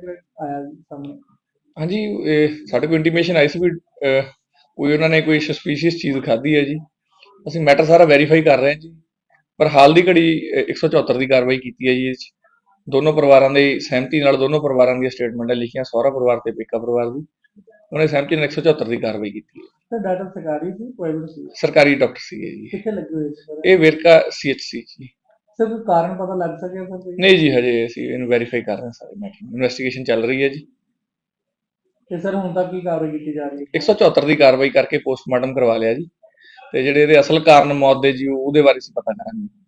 ਜਿਹੜਾ ਆਇਆ ਜੀ ਸਾਹਮਣੇ। ਹਾਂਜੀ ਇਹ ਸਾਡੇ ਕੋਲ ਇੰਟੀਮੇਸ਼ਨ ਆਈ ਸੀ ਵੀ ਅਹ, ਕੋਈ ਉਹਨਾਂ ਨੇ ਕੋਈ ਸਸਪੀਸ਼ੀਅਸ ਚੀਜ਼ ਖਾਧੀ ਹੈ ਜੀ। ਅਸੀਂ ਮੈਟਰ ਸਾਰਾ ਵੈਰੀਫਾਈ ਕਰ ਰਹੇ ਹਾਂ ਜੀ। ਪਰ ਹਾਲ ਦੀ ਘੜੀ ਅਹ, 174 ਦੀ ਕਾਰਵਾਈ ਕੀਤੀ ਹੈ ਜੀ ਇਹ 'ਚ। ਦੋਨੋਂ ਪਰਿਵਾਰਾਂ ਦੇ ਸਹਿਮਤੀ ਨਾਲ ਦੋਨੋਂ ਪਰਿਵਾਰਾਂ ਦੀਆਂ ਸਟੇਟਮੈਂਟਾਂ ਲਿਖੀਆਂ ਸਹੁਰਾ ਪਰਿਵਾਰ ਤੇ ਪੇਕਾ ਪਰਿਵਾਰ ਦੀ। ਉਹਨੇ ਸਹਿਮਤੀ ਨਾਲ 174 ਦੀ ਕਾਰਵਾਈ ਕੀਤੀ ਹੈ। ਤੇ ਡਾਕਟਰ ਸਰਕਾਰੀ ਸੀ ਪ੍ਰਾਈਵੇਟ ਸੀ? ਸਰਕਾਰੀ ਡਾਕਟਰ ਸੀਗੇ ਜੀ। ਕਿੱਥੇ ਲੱਗੇ ਹੋਏ ਸੀ ਸਰ? ਇਹ ਵੇਰਕਾ ਸੀਐਚਸੀ ਜੀ। ਸਰ ਕੋਈ ਕਾਰਨ ਪਤਾ ਲੱਗ ਸਕਿਆ ਸਰ ਕੋਈ? ਨਹੀਂ ਜੀ ਹਜੇ ਅਸੀਂ ਇਹਨੂੰ ਵੈਰੀਫਾਈ ਕਰ ਰਹੇ ਹਾਂ ਸਾਰੇ ਮੈਟਰ ਇਨਵੈਸਟੀਗੇਸ਼ਨ ਚੱਲ ਰਹੀ ਹੈ ਜੀ। ਤੇ ਸਰ ਹੁਣ ਤੱਕ ਕੀ ਕਾਰਵਾਈ ਕੀਤੀ ਜਾ ਰਹੀ ਹੈ? 174 ਦੀ ਕਾਰਵਾਈ ਕਰਕੇ ਪੋਸਟਮਾਰਟਮ ਕਰਵਾ ਲਿਆ ਜੀ। ਤੇ ਜਿਹੜੇ ਇਹਦੇ ਅਸਲ ਕਾਰਨ ਮੌਤ ਦੇ ਜੀ ਉਹਦੇ ਬਾਰੇ ਅਸੀਂ ਪਤਾ ਕਰਾਂਗੇ।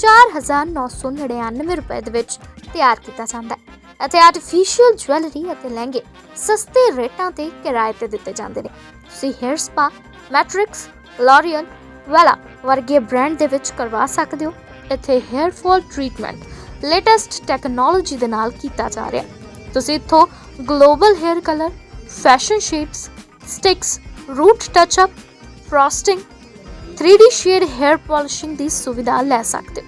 4999 ਰੁਪਏ ਦੇ ਵਿੱਚ ਤਿਆਰ ਕੀਤਾ ਜਾਂਦਾ ਹੈ ਅਤੇ ਆਰਟੀਫੀਸ਼ੀਅਲ ਜੁਐਲਰੀ ਅਤੇ ਲਹਿੰਗੇ ਸਸਤੇ ਰੇਟਾਂ ਤੇ ਕਿਰਾਏ ਤੇ ਦਿੱਤੇ ਜਾਂਦੇ ਨੇ। ਤੁਸੀਂ hair spa Matrix L'Oreal Wella ਵਰਗੇ ਬ੍ਰਾਂਡ ਦੇ ਵਿੱਚ ਕਰਵਾ ਸਕਦੇ ਹੋ। ਇੱਥੇ hair fall treatment latest technology ਦੇ ਨਾਲ ਕੀਤਾ ਜਾ ਰਿਹਾ ਤੁਸੀਂ ਇੱਥੋਂ global hair colour fashion shades sticks root touch up frosting 3D shade hair polishing ਦੀ ਸੁਵਿਧਾ ਲੈ ਸਕਦੇ ਹੋ।